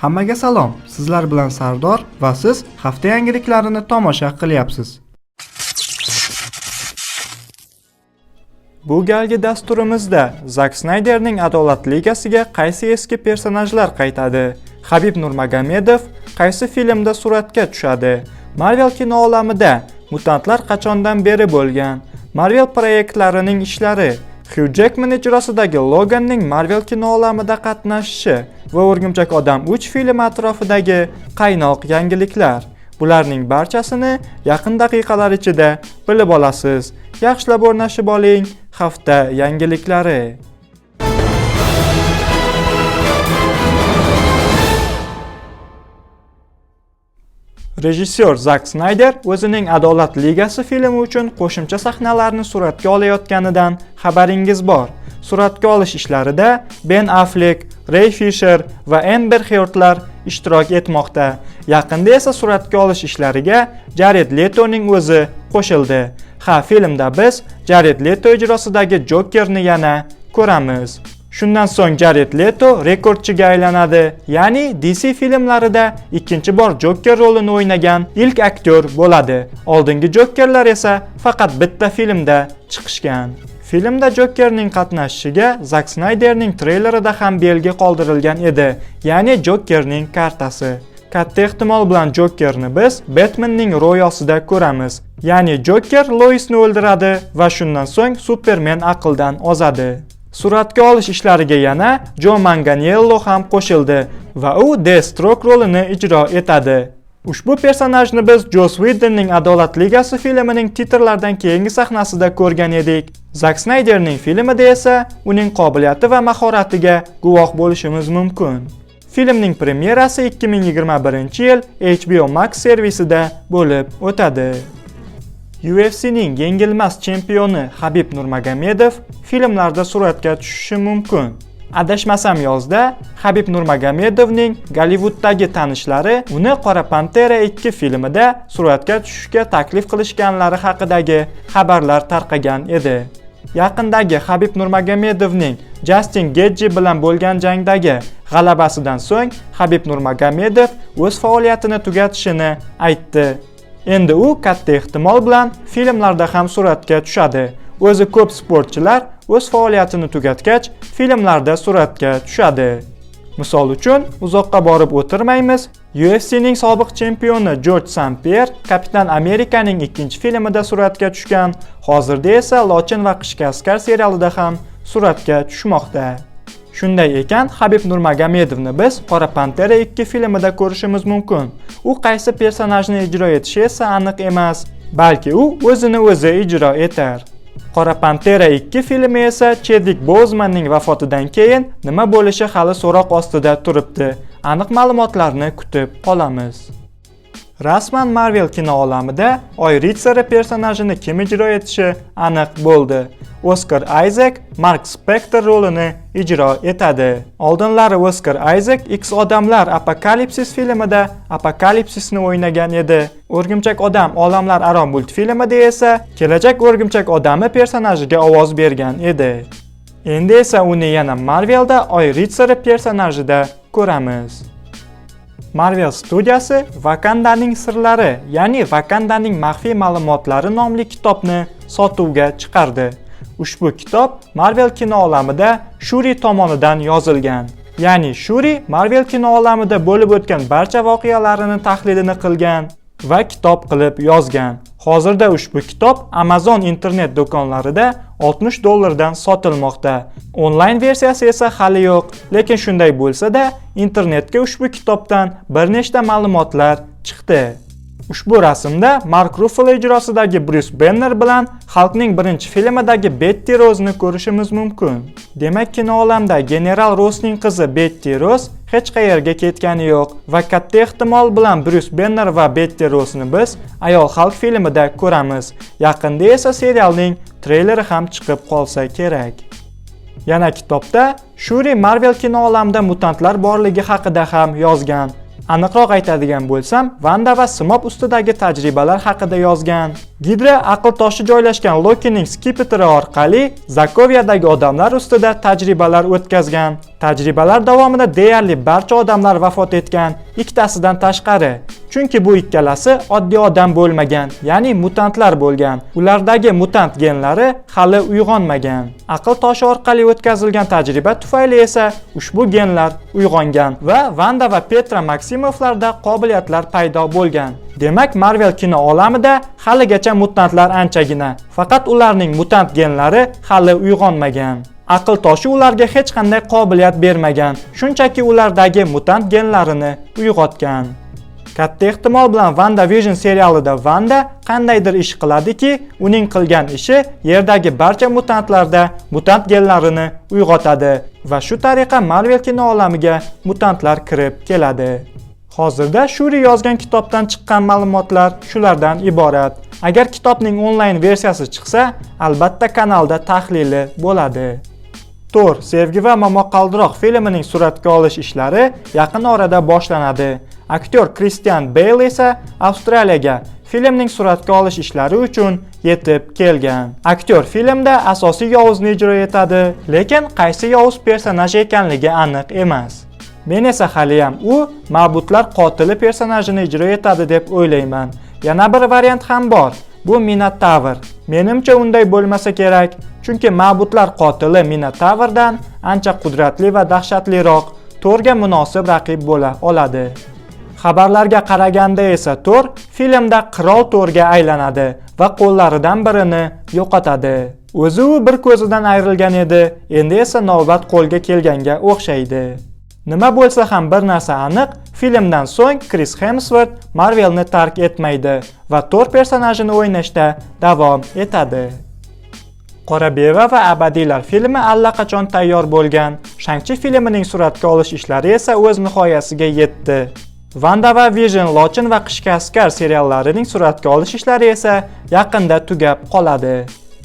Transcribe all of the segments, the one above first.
Hammaga salom. Sizlar bilan Sardor va siz hafta yangiliklarini tomosha qilyapsiz. Bu galgi dasturimizda Zak Snayderning Adolat ligasiga qaysi eski personajlar qaytadi? Habib Nurmagomedov qaysi filmda suratga tushadi? Marvel kino olamida mutantlar qachondan beri bo'lgan? Marvel proyektlarining ishlari Hugh Jackman ijrosidagi Loganning Marvel kino olamida qatnashishi va O'rgimchak odam 3 filmi atrofidagi qaynoq yangiliklar. Bularning barchasini yaqin daqiqalar ichida bilib olasiz. Yaxshilab o'rnashib oling. Hafta yangiliklari. Rejissyor Zak Snayder o'zining Adolat ligasi filmi uchun qo'shimcha sahnalarni suratga olayotganidan xabaringiz bor. Suratga olish ishlarida Ben Affleck, Ray Fisher va Amber Heardlar ishtirok etmoqda. Yaqinda esa suratga olish ishlariga Jared Letoning o'zi qo'shildi. Ha, filmda biz Jared Leto ijrosidagi Jokerni yana ko'ramiz. Shundan so'ng Jared Leto rekordchiga aylanadi, ya'ni DC filmlarida ikkinchi bor Joker rolini o'ynagan ilk aktyor bo'ladi. Oldingi Jokerlar esa faqat bitta filmda chiqishgan. Filmda Jokerning qatnashishiga Zack Snyderning treylerida ham belgi qoldirilgan edi, ya'ni Jokerning kartasi. Katta ehtimol bilan Jokerni biz Batmanning ro'yosida ko'ramiz. Ya'ni Joker Loisni o'ldiradi va shundan so'ng Superman aqldan ozadi. Suratga olish ishlariga yana Jo Manganiello ham qo'shildi va u Deathstroke rolini ijro etadi. Ushbu personajni biz Joss Whedonning Adolat ligasi filmining titrlardan keyingi sahnasida ko'rgan edik. Zack Snyderning filmida esa uning qobiliyati va mahoratiga guvoh bo'lishimiz mumkin. Filmning premyerasi 2021-yil HBO Max servisida bo'lib o'tadi. UFC'ning yengilmas chempioni Habib Nurmagomedov filmlarda suratga tushishi mumkin. Adashmasam yozda Habib Nurmagomedovning Gollivuddagi tanishlari uni Qora Pantera 2 filmida suratga tushishga taklif qilishganlari haqidagi xabarlar tarqagan edi. Yaqindagi Habib Nurmagomedovning Justin Getji bilan bo'lgan jangdagi g'alabasidan so'ng Habib Nurmagomedov o'z faoliyatini tugatishini aytdi. Endi u katta ehtimol bilan filmlarda ham suratga tushadi. O'zi ko'p sportchilar o'z faoliyatini tugatgach, filmlarda suratga tushadi. Misol uchun, uzoqqa borib o'tirmaymiz. UFC'ning sobiq chempioni George Sampier Kapitan Amerikaning ikkinchi filmida suratga tushgan. Hozirda esa Lochin va Qishki askar serialida ham suratga tushmoqda. Shunday ekan, Habib Nurmagomedovni biz Qora Pantera 2 filmida ko'rishimiz mumkin. U qaysi personajni ijro etishi esa aniq emas, balki u o'zini o'zi ijro etar. Qora Pantera 2 filmi esa Chedvik Bozmanning vafotidan keyin nima bo'lishi hali so'roq ostida turibdi. Aniq ma'lumotlarni kutib qolamiz. Rasman Marvel kino olamida Oy ritsari personajini kim ijro etishi aniq bo'ldi. Oskar Isaac Mark Spector rolini ijro etadi. Oldinlari Oskar Isaac X odamlar Apokalipsis filmida Apokalipsisni o'ynagan edi. O'rgimchak odam olamlar aro multfilmida esa kelajak o'rgimchak odami personajiga ovoz bergan edi. Endi esa uni yana Marvelda Oy ritsari personajida ko'ramiz. Marvel studiyasi Vakandaning sirlari, ya'ni Vakandaning maxfiy ma'lumotlari nomli kitobni sotuvga chiqardi. Ushbu kitob Marvel kino olamida Shuri tomonidan yozilgan. Ya'ni Shuri Marvel kino olamida bo'lib o'tgan barcha voqealarini tahlilini qilgan va kitob qilib yozgan. Hozirda ushbu kitob Amazon internet do'konlarida 60 dollardan sotilmoqda. Onlayn versiyasi esa hali yo'q, lekin shunday bo'lsa-da, internetga ushbu kitobdan bir nechta ma'lumotlar chiqdi. Ushbu rasmda Mark Ruffalo ijrosidagi Bruce Banner bilan Xalqning birinchi filmidagi Betty Rose'ni ko'rishimiz mumkin. Demak, kino olamda General Rossning qizi Betty Rose hech qayerga ketgani yo'q va katta ehtimol bilan Bruce Banner va Betty Rose'ni biz Ayol Xalq filmida ko'ramiz. Yaqinda esa serialning treyleri ham chiqib qolsa kerak. Yana kitobda Shuri Marvel kino olamida mutantlar borligi haqida ham yozgan. Aniqroq aytadigan bo'lsam, Vanda va Simob ustidagi tajribalar haqida yozgan. Gidra aql toshi joylashgan Lokining skipetri orqali Zakoviyadagi odamlar ustida tajribalar o'tkazgan. Tajribalar davomida deyarli barcha odamlar vafot etgan, ikkitasidan tashqari. Chunki bu ikkalasi oddiy odam bo'lmagan, ya'ni mutantlar bo'lgan. Ulardagi mutant genlari hali uyg'onmagan. Aql toshi orqali o'tkazilgan tajriba tufayli esa ushbu genlar uyg'ongan va Vanda va Petra Maksimovlarda qobiliyatlar paydo bo'lgan. Demak, Marvel kino olamida haligacha mutantlar anchagina, faqat ularning mutant genlari hali uyg'onmagan. Aql toshi ularga hech qanday qobiliyat bermagan shunchaki ulardagi mutant genlarini uyg'otgan katta ehtimol bilan WandaVision serialida Wanda qandaydir ish qiladiki uning qilgan ishi yerdagi barcha mutantlarda mutant genlarini uyg'otadi va shu tariqa Marvel kino olamiga mutantlar kirib keladi Hozirda Shuri yozgan kitobdan chiqqan ma'lumotlar shulardan iborat. Agar kitobning onlayn versiyasi chiqsa, albatta kanalda tahlili bo'ladi. Tor Sevgi va Momaqaldiroq filmining suratga olish ishlari yaqin orada boshlanadi. Aktyor Christian Bale esa Avstraliyaga filmning suratga olish ishlari uchun yetib kelgan. Aktyor filmda asosiy yovuzni ijro etadi, lekin qaysi yovuz personaj ekanligi aniq emas. Men esa haliyam u ma'budlar qotili personajini ijro etadi deb o'ylayman. Yana bir variant ham bor. Bu Minotavr. Menimcha unday bo'lmasa kerak, chunki ma'budlar qotili Minotavrdan ancha qudratli va dahshatliroq Torga munosib raqib bo'la oladi. Xabarlarga qaraganda esa Tor filmda qirol Torga aylanadi va qo'llaridan birini yo'qotadi. O'zi u bir ko'zidan ayrilgan edi, endi esa navbat qo'lga kelganga o'xshaydi. Nima bo'lsa ham bir narsa aniq, filmdan so'ng Kris Hemsworth Marvelni tark etmaydi va Thor personajini o'ynashda davom etadi. Qora beva va abadiylar filmi allaqachon tayyor bo'lgan. Shangchi filmining suratga olish ishlari esa o'z nihoyasiga yetdi. Vanda va Vision Lochin va Qishki askar seriallarining suratga olish ishlari esa yaqinda tugab qoladi.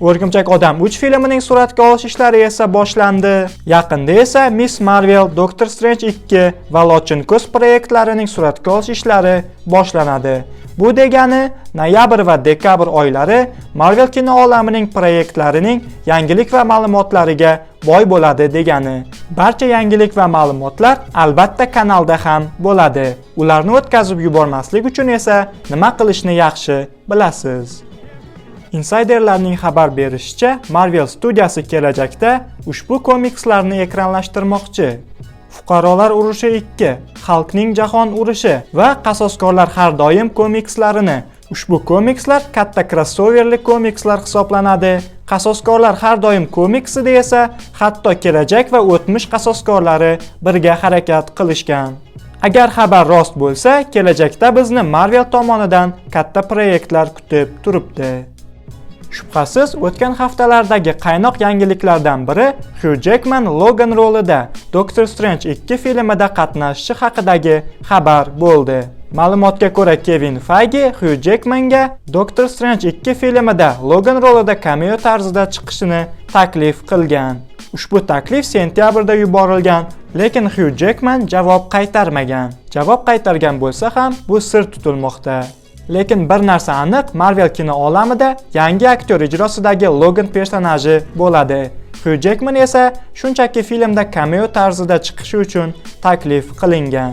O'rgimchak odam 3 filmining suratga olish ishlari esa boshlandi. Yaqinda esa Miss Marvel, Doctor Strange 2 va Lochin ko'z proyektlarining suratga olish ishlari boshlanadi. Bu degani noyabr va dekabr oylari Marvel kino olamining proyektlarining yangilik va ma'lumotlariga boy bo'ladi degani. Barcha yangilik va ma'lumotlar albatta kanalda ham bo'ladi. Ularni o'tkazib yubormaslik uchun esa nima qilishni yaxshi bilasiz. Insiderlarning xabar berishicha, Marvel studiyasi kelajakda ushbu komikslarni ekranlashtirmoqchi. Fuqarolar urushi 2, Xalqning jahon urushi va Qasoskorlar har doim komikslarini Ushbu komikslar katta krossoverli komikslar hisoblanadi. Qasoskorlar har doim komiksida esa hatto kelajak va o'tmish qasoskorlari birga harakat qilishgan. Agar xabar rost bo'lsa, kelajakda bizni Marvel tomonidan katta proyektlar kutib turibdi. Shubhasiz, o'tgan haftalardagi qaynoq yangiliklardan biri Hugh Jackman Logan rolida Doctor Strange 2 filmida qatnashishi haqidagi xabar bo'ldi. Ma'lumotga ko'ra, Kevin Feige Hugh Jackmanga Doctor Strange 2 filmida Logan rolida cameo tarzida chiqishini taklif qilgan. Ushbu taklif sentyabrda yuborilgan, lekin Hugh Jackman javob qaytarmagan. Javob qaytargan bo'lsa ham, bu sir tutilmoqda. Lekin bir narsa aniq, Marvel kino olamida yangi aktyor ijrosidagi Logan personaji bo'ladi. Hugh Jackman esa shunchaki filmda cameo tarzida chiqishi uchun taklif qilingan.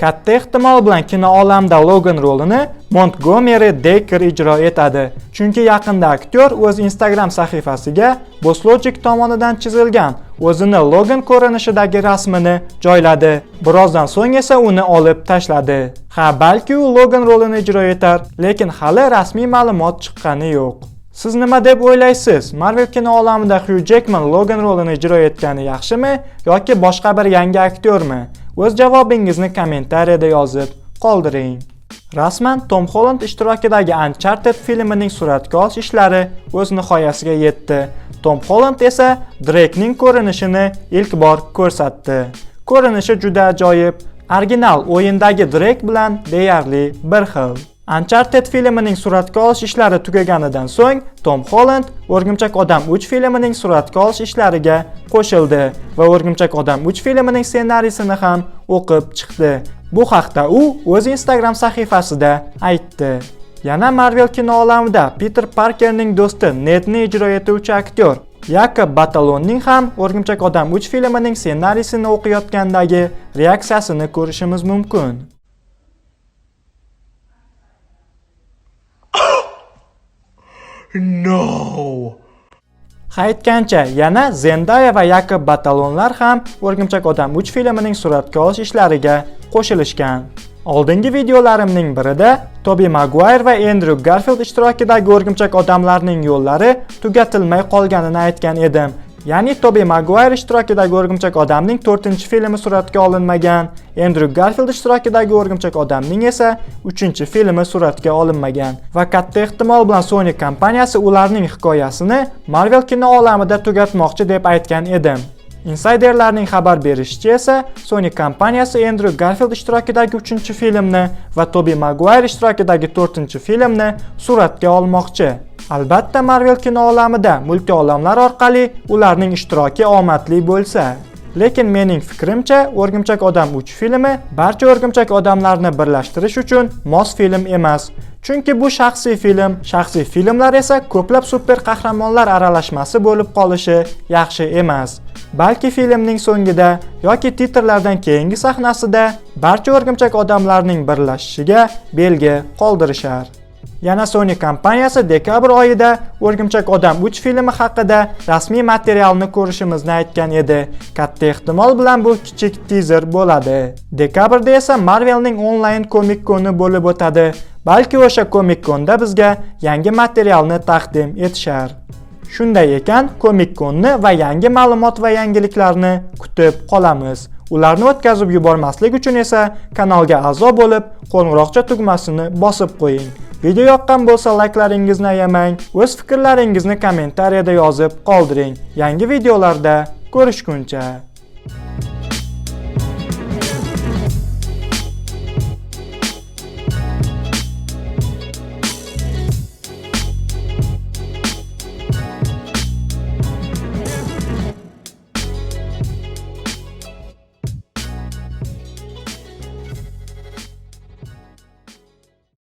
Katta ehtimol bilan kino olamida Logan rolini Montgomery Dekker ijro etadi. Chunki yaqinda aktyor o'z Instagram sahifasiga Boslogic tomonidan chizilgan o'zini Logan ko'rinishidagi rasmini joyladi. Birozdan so'ng esa uni olib tashladi. Ha, balki u Logan rolini ijro etar, lekin hali rasmiy ma'lumot chiqqani yo'q. Siz nima deb o'ylaysiz? Marvel kino olamida Hugh Jackman Logan rolini ijro etgani yaxshimi yoki boshqa bir yangi aktyormi? O'z javobingizni kommentariyada yozib qoldiring. Rasman Tom Holland ishtirokidagi Uncharted filmining suratga olish ishlari o'z nihoyasiga yetdi. Tom Holland esa Drake'ning ko'rinishini ilk bor ko'rsatdi. Ko'rinishi juda ajoyib, original o'yindagi Drake bilan deyarli bir xil. Uncharted filmining suratga olish ishlari tugaganidan so'ng Tom Holland O'rgimchak odam 3 filmining suratga olish ishlariga qo'shildi va O'rgimchak odam 3 filmining ssenariysini ham o'qib chiqdi. Bu haqda u o'z Instagram sahifasida aytdi. Yana Marvel kino olamida Peter Parkerning do'sti Nedni ijro etuvchi aktyor Yakob Batalonning ham O'rgimchak odam 3 filmining ssenariysini o'qiyotgandagi reaksiyasini ko'rishimiz mumkin. No! Ha aytgancha, yana Zendaya va Yakov Batalonlar ham O'rgimchak odam 3 filmining suratga olish ishlariga qo'shilishgan. Oldingi videolarimning birida Tobi Maguire va Endryu Garfield ishtirokidagi O'rgimchak odamlarning yo'llari tugatilmay qolganini aytgan edim. Ya'ni Tobi Maguire ishtirokidagi O'rgimchak odamning 4-filmi suratga olinmagan, Endryu Garfild ishtirokidagi O'rgimchak odamning esa 3-filmi suratga olinmagan va katta ehtimol bilan Sony kompaniyasi ularning hikoyasini Marvel kino olamida tugatmoqchi deb aytgan edim. Insiderlarning xabar berishicha esa Sony kompaniyasi Endryu Garfield ishtirokidagi 3-filmni va Tobi Maguire ishtirokidagi 4-filmni suratga olmoqchi. Albatta Marvel kino olamida multi olamlar orqali ularning ishtiroki omadli bo'lsa. Lekin mening fikrimcha, O'rgimchak odam 3 filmi barcha O'rgimchak odamlarni birlashtirish uchun mos film emas. Chunki bu shaxsiy film, shaxsiy filmlar esa ko'plab super qahramonlar aralashmasi bo'lib qolishi yaxshi emas. Balki filmning so'ngida yoki titrlardan keyingi sahnasida barcha O'rgimchak odamlarning birlashishiga belgi qoldirishar. Yana Sony kompaniyasi dekabr oyida O'rgimchak odam 3 filmi haqida rasmiy materialni ko'rishimizni aytgan edi. Katta ehtimol bilan bu kichik teaser bo'ladi. Dekabrda esa Marvelning onlayn komik koni bo'lib o'tadi. Balki o'sha komik konda bizga yangi materialni taqdim etishar. Shunday ekan, komik konni va yangi ma'lumot va yangiliklarni kutib qolamiz. Ularni o'tkazib yubormaslik uchun esa kanalga a'zo bo'lib, qo'ng'iroqcha tugmasini bosib qo'ying. Video yoqqan bo'lsa layklaringizni ayamang, o'z fikrlaringizni kommentariyada yozib qoldiring. Yangi videolarda ko'rishguncha